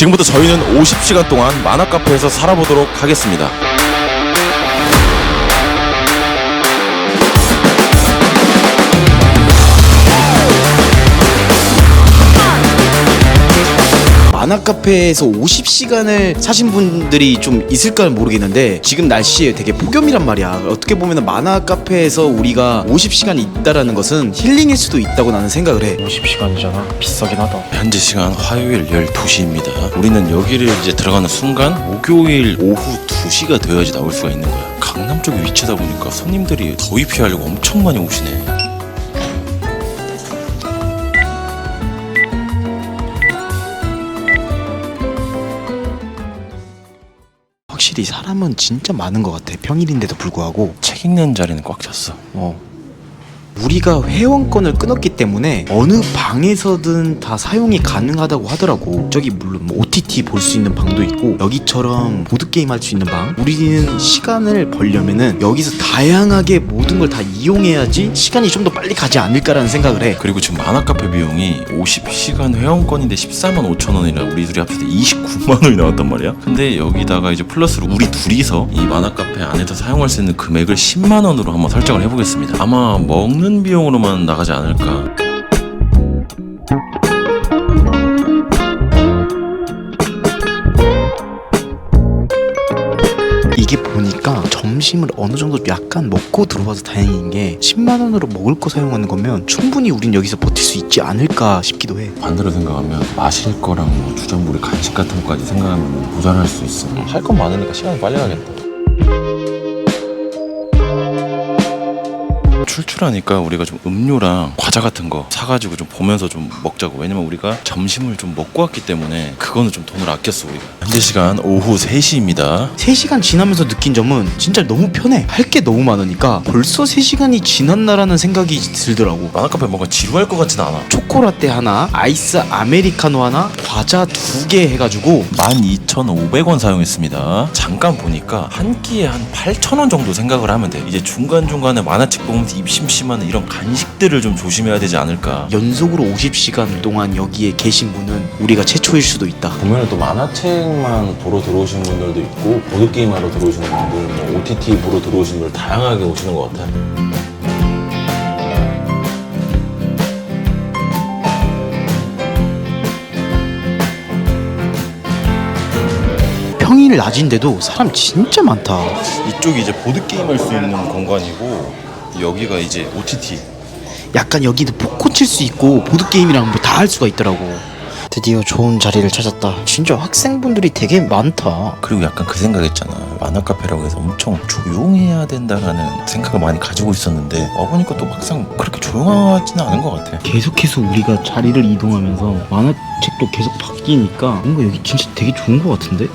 지금부터 저희는 50시간 동안 만화 카페에서 살아보도록 하겠습니다. 만화 카페에서 50시간을 사신 분들이 좀 있을까 모르겠는데 지금 날씨에 되게 폭염이란 말이야. 어떻게 보면 만화 카페에서 우리가 50시간이 있다라는 것은 힐링일 수도 있다고 나는 생각을 해. 50시간이잖아 비싸긴 하다 현재 시간 화요일 12시입니다. 우리는 여기를 이제 들어가는 순간 목요일 오후 2시가 되어야지 나올 수가 있는 거야. 강남 쪽에 위치하다 보니까 손님들이 더위 피하려고 엄청 많이 오시네. 확실히 사람은 진짜 많은 것 같아. 평일인데도 불구하고. 책 읽는 자리는 꽉 찼어. 어. 우리가 회원권을 끊었기 때문에 어느 방에서든 다 사용이 가능하다고 하더라고. 저기 물론 뭐 OTT 볼 수 있는 방도 있고 여기처럼 보드 게임 할 수 있는 방. 우리는 시간을 벌려면은 여기서 다양하게 모든 걸 다 이용해야지 시간이 좀 더 빨리 가지 않을까라는 생각을 해. 그리고 지금 만화 카페 비용이 50시간 회원권인데 14만 5천 원이라 우리 둘이 합쳐서 29만 원이 나왔단 말이야. 근데 여기다가 이제 플러스로 우리 둘이서 이 만화 카페 안에서 사용할 수 있는 금액을 10만 원으로 한번 설정을 해보겠습니다. 아마 먹는 비용으로만 나가지 않을까. 이게 보니까 점심을 어느 정도 약간 먹고 들어와서 다행인 게 10만 원으로 먹을 거 사용하는 거면 충분히 우린 여기서 버틸 수 있지 않을까 싶기도 해. 반대로 생각하면 마실 거랑 뭐 주전부리 간식 같은 것까지 생각하면 모자랄 수 있어. 할 건 많으니까 시간이 빨리 가겠다. 출출하니까 우리가 좀 음료랑 과자 같은 거 사가지고 좀 보면서 좀 먹자고 왜냐면 우리가 점심을 좀 먹고 왔기 때문에 그거는 좀 돈을 아꼈어 우리가 현재 시간 오후 3시입니다 3시간 지나면서 느낀 점은 진짜 너무 편해. 할 게 너무 많으니까 벌써 3시간이 지났나라는 생각이 들더라고. 만화카페 뭔가 지루할 것 같진 않아 초코라떼 하나, 아이스 아메리카노 하나, 과자 두 개 해가지고 12,500원 사용했습니다. 잠깐 보니까 한 끼에 한 8,000원 정도 생각을 하면 돼. 이제 중간중간에 만화책 보면서 입 심심하는 이런 간식들을 좀 조심해야 되지 않을까. 연속으로 50시간 동안 여기에 계신 분은 우리가 최초일 수도 있다. 보면 또 만화책만 보러 들어오신 분들도 있고 보드게임 하러 들어오시는 분들, 뭐 OTT 보러 들어오시는 분들 다양하게 오시는 것 같아요. 평일 낮인데도 사람 진짜 많다. 이쪽이 이제 보드게임 할 수 있는 공간이고 여기가 이제 OTT. 약간 여기도 포코 칠 수 있고 보드 게임이랑 뭐 다 할 수가 있더라고. 드디어 좋은 자리를 찾았다. 진짜 학생분들이 되게 많다. 그리고 약간 그 생각했잖아. 만화 카페라고 해서 엄청 조용해야 된다라는 생각을 많이 가지고 있었는데 와보니까 또 막상 그렇게 조용하지는 않은 것 같아. 계속해서 우리가 자리를 이동하면서 만화책도 계속 바뀌니까 뭔가 여기 진짜 되게 좋은 것 같은데?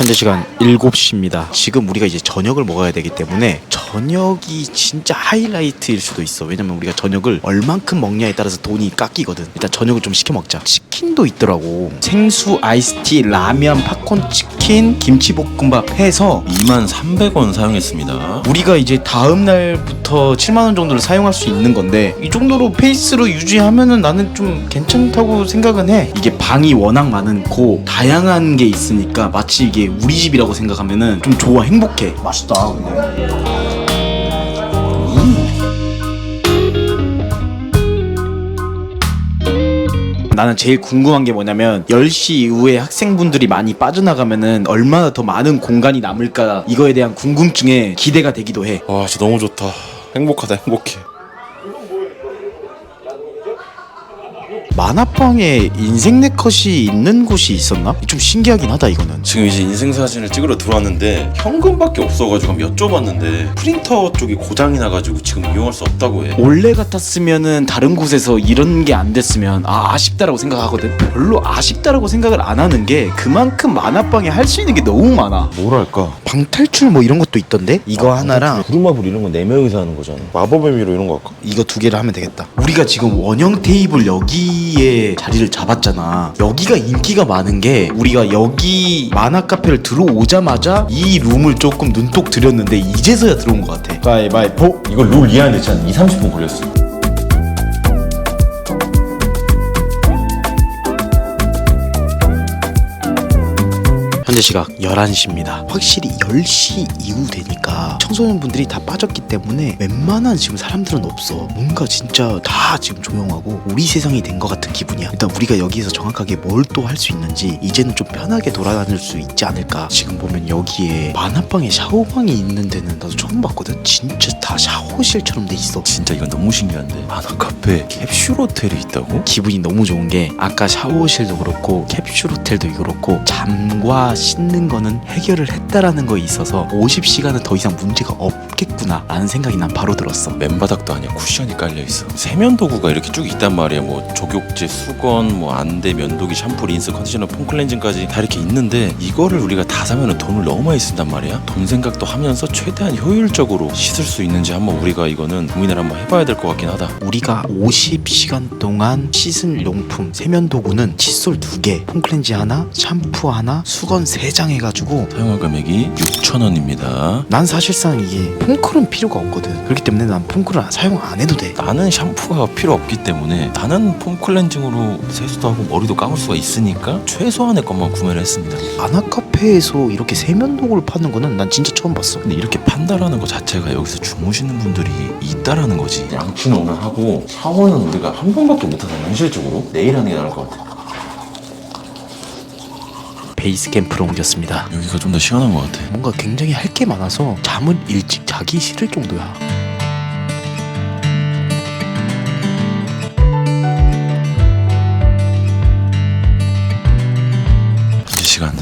현재 시간 7시입니다. 지금 우리가 이제 저녁을 먹어야 되기 때문에 저녁이 진짜 하이라이트일 수도 있어. 왜냐면 우리가 저녁을 얼만큼 먹냐에 따라서 돈이 깎이거든. 일단 저녁을 좀 시켜 먹자. 치킨도 있더라고. 생수, 아이스티, 라면, 팝콘, 치킨, 김치볶음밥 해서 23,300원 사용했습니다. 우리가 이제 다음 날부터 7만 원 정도를 사용할 수 있는 건데 이 정도로 페이스로 유지하면은 나는 좀 괜찮다고 생각은 해. 이게 방이 워낙 많고 다양한 게 있으니까 마치 이게 우리 집이라고 생각하면은 좀 좋아 행복해. 맛있다. 근데. 나는 제일 궁금한 게 뭐냐면 10시 이후에 학생분들이 많이 빠져나가면은 얼마나 더 많은 공간이 남을까 이거에 대한 궁금증에 기대가 되기도 해. 와 진짜 너무 좋다. 행복하다 행복해. 만화방에 인생 네컷이 있는 곳이 있었나? 좀 신기하긴 하다 이거는. 지금 이제 인생 사진을 찍으러 들어왔는데 현금밖에 없어가지고 한번 여쭤봤는데 프린터 쪽이 고장이 나가지고 지금 이용할 수 없다고 해. 원래 같았으면은 다른 곳에서 이런 게 안 됐으면 아 아쉽다라고 생각하거든. 별로 아쉽다라고 생각을 안 하는 게 그만큼 만화방에 할 수 있는 게 너무 많아. 뭐랄까 방탈출 뭐 이런 것도 있던데? 이거 하나랑 부루마블 이런 건 네 명이서 하는 거잖아. 마법의 미로 이런 거 할까? 이거 두 개를 하면 되겠다. 우리가 지금 원형 테이블 여기 에 자리를 잡았잖아. 여기가 인기가 많은 게 우리가 여기 만화 카페를 들어오자마자 이 룸을 조금 눈독 들였는데 이제서야 들어온 것 같아. 가위바위보. 이거 룰 이해하는데 진짜 2, 30분 걸렸어. 현재 시각 11시입니다. 확실히 10시 이후 되니까 청소년분들이 다 빠졌기 때문에 웬만한 지금 사람들은 없어. 뭔가 진짜 다 지금 조용하고 우리 세상이 된 것 같은 기분이야. 일단 우리가 여기에서 정확하게 뭘 또 할 수 있는지 이제는 좀 편하게 돌아다닐 수 있지 않을까. 지금 보면 여기에 만화방에 샤워방이 있는 데는 나도 처음 봤거든. 진짜 다 샤워실처럼 돼 있어. 진짜 이건 너무 신기한데 만화 카페 캡슐 호텔이 있다고? 기분이 너무 좋은 게 아까 샤워실도 그렇고 캡슐 호텔도 그렇고 잠과 씻는 거는 해결을 했다라는 거에 있어서 50시간은 더 이상 문제가 없 겠구나 라는 생각이 난 바로 들었어. 맨바닥도 아니야. 쿠션이 깔려 있어. 세면 도구가 이렇게 쭉 있단 말이야. 뭐 족욕제 수건 뭐 안대 면도기 샴푸 린스 컨디셔너 폼 클렌징까지 다 이렇게 있는데 이거를 우리가 다 사면은 돈을 너무 많이 쓴단 말이야. 돈 생각도 하면서 최대한 효율적으로 씻을 수 있는지 한번 우리가 이거는 고민을 한번 해봐야 될 것 같긴 하다. 우리가 50시간 동안 씻을 용품 세면 도구는 칫솔 2개 폼클렌지 하나 샴푸 하나 수건 3장 해가지고 사용할 금액이 6,000원입니다. 난 사실상 이게 폼클은 필요가 없거든. 그렇기 때문에 난 폼클을 사용 안 해도 돼. 나는 샴푸가 필요 없기 때문에 나는 폼 클렌징으로 세수도 하고 머리도 감을 수가 있으니까 최소한의 것만 구매를 했습니다. 만화 카페에서 이렇게 세면 도구를 파는 거는 난 진짜 처음 봤어. 근데 이렇게 판다라는 것 자체가 여기서 주무시는 분들이 있다라는 거지. 양치는 오늘 하고 샤워는 우리가 한 번밖에 못하잖아 현실적으로. 내일 하는 게 나을 것 같아. 베이스 캠프로 옮겼습니다. 여기가 좀 더 시원한 것 같아. 뭔가 굉장히 할 게 많아서 잠을 일찍 자기 싫을 정도야.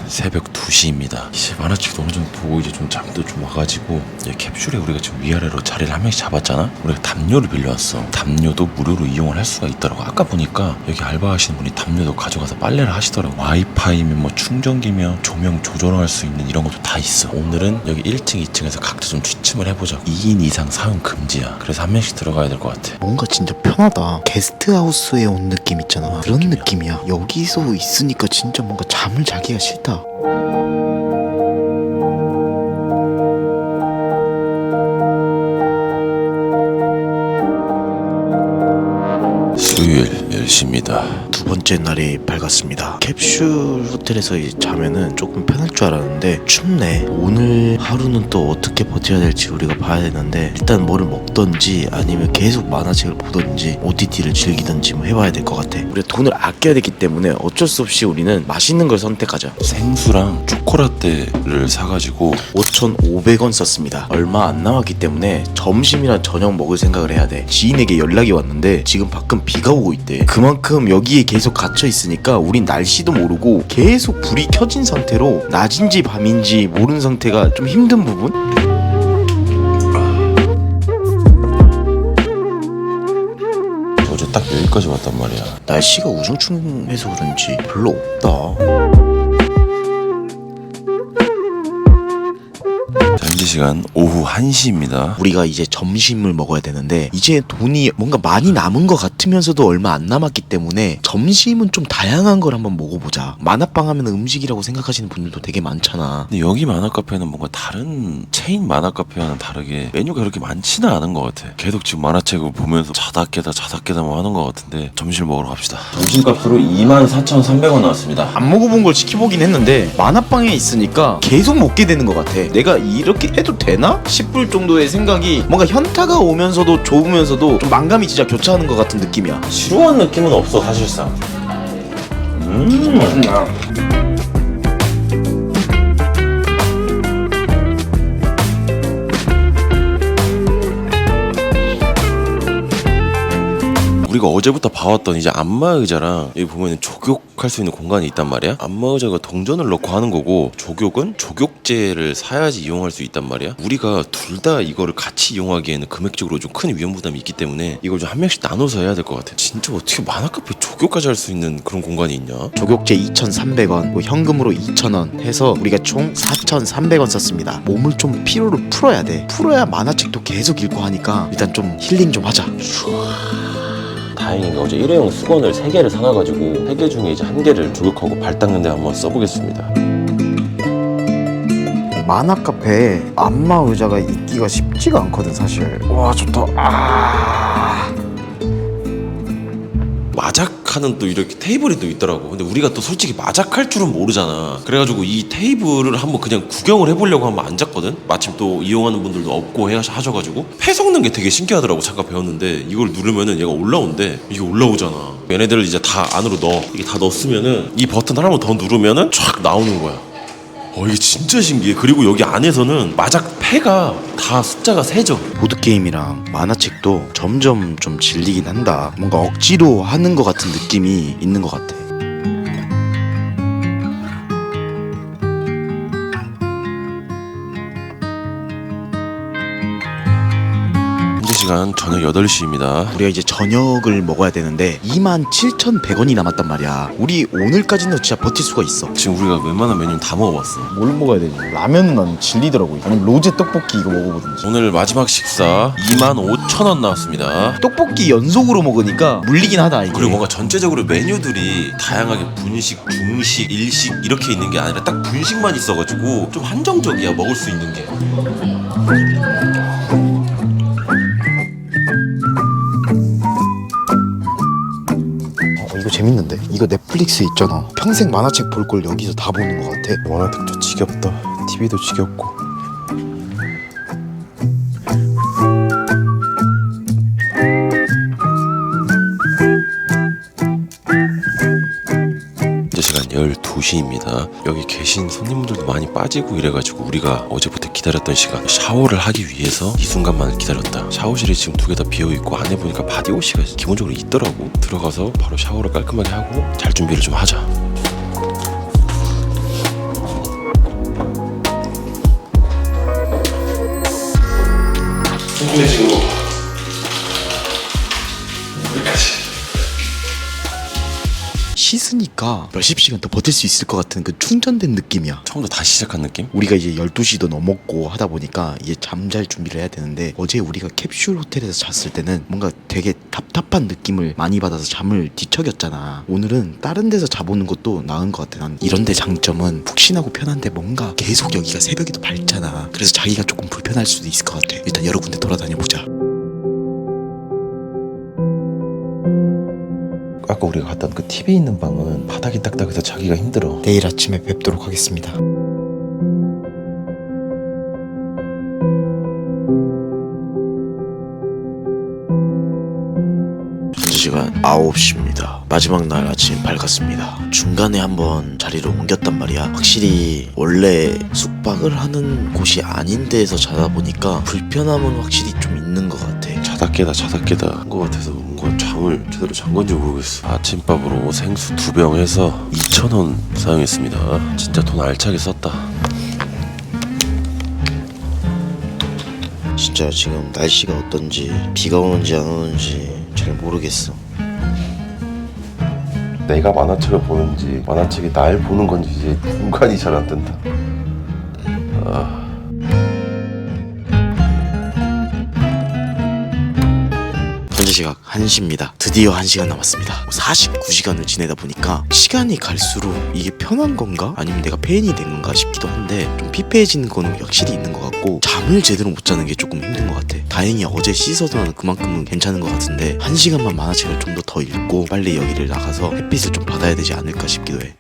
새벽 2시입니다. 이제 만화책도 어느 정도 보고 이제 좀 잠도 좀 와가지고 이제 캡슐에 우리가 지금 위아래로 자리를 한 명씩 잡았잖아? 우리가 담요를 빌려왔어. 담요도 무료로 이용을 할 수가 있더라고. 아까 보니까 여기 알바하시는 분이 담요도 가져가서 빨래를 하시더라고. 와이파이면 뭐 충전기면 조명 조절할 수 있는 이런 것도 다 있어. 오늘은 여기 1층 2층에서 각자 좀 취침을 해보자. 2인 이상 사용 금지야. 그래서 한 명씩 들어가야 될 것 같아. 뭔가 진짜 편하다. 게스트하우스에 온 느낌 있잖아. 그런 느낌이야. 여기서 있으니까 진짜 뭔가 잠을 자기가 싫다. 수 10시입니다 두 번째 날이 밝았습니다. 캡슐 호텔에서 이 자면은 조금 편할 줄 알았는데 춥네. 오늘 하루는 또 어떻게 버텨야 될지 우리가 봐야 되는데 일단 뭐를 먹던지 아니면 계속 만화책을 보던지 OTT를 즐기던지 뭐 해봐야 될 것 같아. 우리가 돈을 아껴야 되기 때문에 어쩔 수 없이 우리는 맛있는 걸 선택하자. 생수랑 초코라떼를 사가지고 5,500원 썼습니다. 얼마 안 남았기 때문에 점심이나 저녁 먹을 생각을 해야 돼. 지인에게 연락이 왔는데 지금 밖은 비가 오고 있대. 그 만큼 여기에 계속 갇혀 있으니까 우린 날씨도 모르고 계속 불이 켜진 상태로 낮인지 밤인지 모르는 상태가 좀 힘든 부분? 어제 딱 여기까지 왔단 말이야 날씨가 우중충해서 그런지 별로 없다. 시간 오후 1시입니다. 우리가 이제 점심을 먹어야 되는데 이제 돈이 뭔가 많이 남은 것 같으면서도 얼마 안 남았기 때문에 점심은 좀 다양한 걸 한번 먹어보자. 만화빵 하면 음식이라고 생각하시는 분들도 되게 많잖아. 근데 여기 만화 카페는 뭔가 다른 체인 만화 카페와는 다르게 메뉴가 그렇게 많지는 않은 것 같아. 계속 지금 만화책을 보면서 자다 깨다 자다 깨다 뭐 하는 것 같은데 점심을 먹으러 갑시다. 점심값으로 24,300원 나왔습니다. 안 먹어본 걸 시켜보긴 했는데 만화빵에 있으니까 계속 먹게 되는 것 같아. 내가 이렇게 해도 되나? 싶을 정도의 생각이 뭔가 현타가 오면서도 좋으면서도 좀 만감이 진짜 교차하는 것 같은 느낌이야. 지루한 느낌은 없어 사실상. 음 우리가 어제부터 봐왔던 이제 안마 의자랑 여기 보면 족욕할 수 있는 공간이 있단 말이야 안마 의자가 동전을 넣고 하는 거고 족욕은 족욕제를 사야지 이용할 수 있단 말이야 우리가 둘 다 이거를 같이 이용하기에는 금액적으로 좀 큰 위험 부담이 있기 때문에 이걸 좀 한 명씩 나눠서 해야 될 것 같아 진짜 어떻게 만화 카페 족욕까지 할 수 있는 그런 공간이 있냐 조격제 2,300원, 뭐 현금으로 2,000원 해서 우리가 총 4,300원 썼습니다. 몸을 좀 피로를 풀어야 돼. 풀어야 만화책도 계속 읽고 하니까 일단 좀 힐링 좀 하자. 다행인 게 어제 일회용 수건을 3개를 사놔가지고 3개 중에 이제 한 개를 조격하고 발 닦는 데 한번 써보겠습니다. 만화 카페에 안마 의자가 있기가 쉽지가 않거든 사실. 와 좋다. 아. 마작 마작하는 또 이렇게 테이블이 또 있더라고. 근데 우리가 또 솔직히 마작할 줄은 모르잖아. 그래가지고 이 테이블을 한번 그냥 구경을 해보려고 한번 앉았거든. 마침 또 이용하는 분들도 없고 해 하셔가지고 패 섞는 게 되게 신기하더라고. 잠깐 배웠는데 이걸 누르면은 얘가 올라온대. 이게 올라오잖아. 얘네들을 이제 다 안으로 넣어. 이게 다 넣었으면은 이 버튼 하나만 더 누르면은 쫙 나오는 거야. 어 이게 진짜 신기해. 그리고 여기 안에서는 마작 패가 다 숫자가 세져. 보드게임이랑 만화책도 점점 좀 질리긴 한다 뭔가 억지로 하는 것 같은 느낌이 있는 것 같아 시간 저녁 8시입니다. 우리가 이제 저녁을 먹어야 되는데 27,100원이 남았단 말이야 우리 오늘까지는 진짜 버틸 수가 있어 지금 우리가 웬만한 메뉴는 다 먹어봤어. 뭘 먹어야 되지? 라면은 난 질리더라고. 아니면 로제 떡볶이 이거 먹어보든지. 오늘 마지막 식사 25,000원 나왔습니다. 떡볶이 연속으로 먹으니까 물리긴 하다 이게 그리고 뭔가 전체적으로 메뉴들이 다양하게 분식, 중식, 일식 이렇게 있는 게 아니라 딱 분식만 있어가지고 좀 한정적이야 먹을 수 있는 게. 이거 재밌는데? 이거 넷플릭스에 있잖아. 평생 만화책 볼 걸 여기서 다 보는 것 같아. 만화책도 지겹다. TV도 지겹고. 현재 시간 12시입니다. 여기 계신 손님들도 많이 빠지고 이래가지고 우리가 어제부터 기다렸던 시간 샤워를 하기 위해서 이 순간만을 기다렸다. 샤워실이 지금 두 개 다 비어있고 안에 보니까 바디워시가 기본적으로 있더라고. 들어가서 바로 샤워를 깔끔하게 하고 잘 준비를 좀 하자. 힘내시고 씻으니까 몇십 시간 더 버틸 수 있을 것 같은 그 충전된 느낌이야. 처음부터 다시 시작한 느낌? 우리가 이제 12시도 넘었고 하다 보니까 이제 잠잘 준비를 해야 되는데 어제 우리가 캡슐 호텔에서 잤을 때는 뭔가 되게 답답한 느낌을 많이 받아서 잠을 뒤척였잖아. 오늘은 다른 데서 자보는 것도 나은 것 같아. 난 이런 데 장점은 푹신하고 편한데 뭔가 계속 여기가 새벽이 더 밝잖아. 그래서 자기가 조금 불편할 수도 있을 것 같아. 일단 여러 군데 돌아다녀 보자 아까 우리가 갔던 그 TV 있는 방은 바닥이 딱딱해서 자기가 힘들어. 내일 아침에 뵙도록 하겠습니다. 현재 시간 9시입니다. 마지막 날 아침 밝았습니다. 중간에 한번 자리를 옮겼단 말이야. 확실히 원래 숙박을 하는 곳이 아닌 데에서 자다 보니까 불편함은 확실히 좀 있는 것 같아. 자다 깨다 자다 깨다 한 것 같아서 뭔가 잠을 제대로 잔 건지 모르겠어. 아침밥으로 생수 두 병 해서 2,000원 사용했습니다. 진짜 돈 알차게 썼다. 진짜 지금 날씨가 어떤지 비가 오는지 안 오는지 잘 모르겠어. 내가 만화책을 보는지 만화책이 날 보는 건지 이제 분간이 잘 안 된다. 현재 시각 1시입니다. 드디어 1시간 남았습니다. 49시간을 지내다 보니까 시간이 갈수록 이게 편한 건가? 아니면 내가 페인이 된 건가 싶기도 한데 좀 피폐해지는 거는 확실히 있는 것 같고 잠을 제대로 못 자는 게 조금 힘든 것 같아. 다행히 어제 씻어서 나는 그만큼은 괜찮은 것 같은데 1시간만 만화책을 좀 더 더 읽고 빨리 여기를 나가서 햇빛을 좀 받아야 되지 않을까 싶기도 해.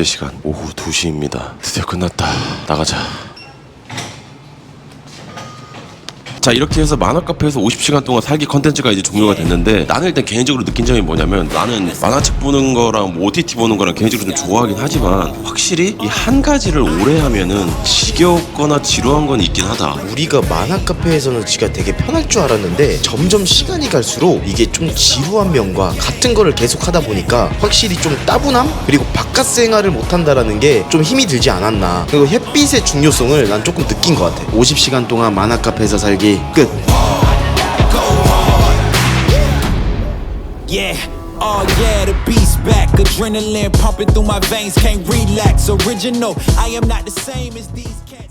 현재 시간 오후 2시입니다. 드디어 끝났다. 나가자. 자 이렇게 해서 만화 카페에서 50시간 동안 살기 컨텐츠가 이제 종료가 됐는데 나는 일단 개인적으로 느낀 점이 뭐냐면 나는 만화책 보는 거랑 뭐 OTT 보는 거랑 개인적으로 좀 좋아하긴 하지만 확실히 이 한 가지를 오래 하면은 지겹거나 지루한 건 있긴 하다. 우리가 만화 카페에서는 지가 되게 편할 줄 알았는데 점점 시간이 갈수록 이게 좀 지루한 면과 같은 거를 계속 하다 보니까 확실히 좀 따분함? 그리고 바깥 생활을 못 한다라는 게 좀 힘이 들지 않았나. 그리고 햇빛의 중요성을 난 조금 느낀 것 같아. 50시간 동안 만화 카페에서 살기 끝 Yeah, oh yeah, the beast back. Adrenaline pumping through my veins, can't relax. Original, I am not the same as these cats.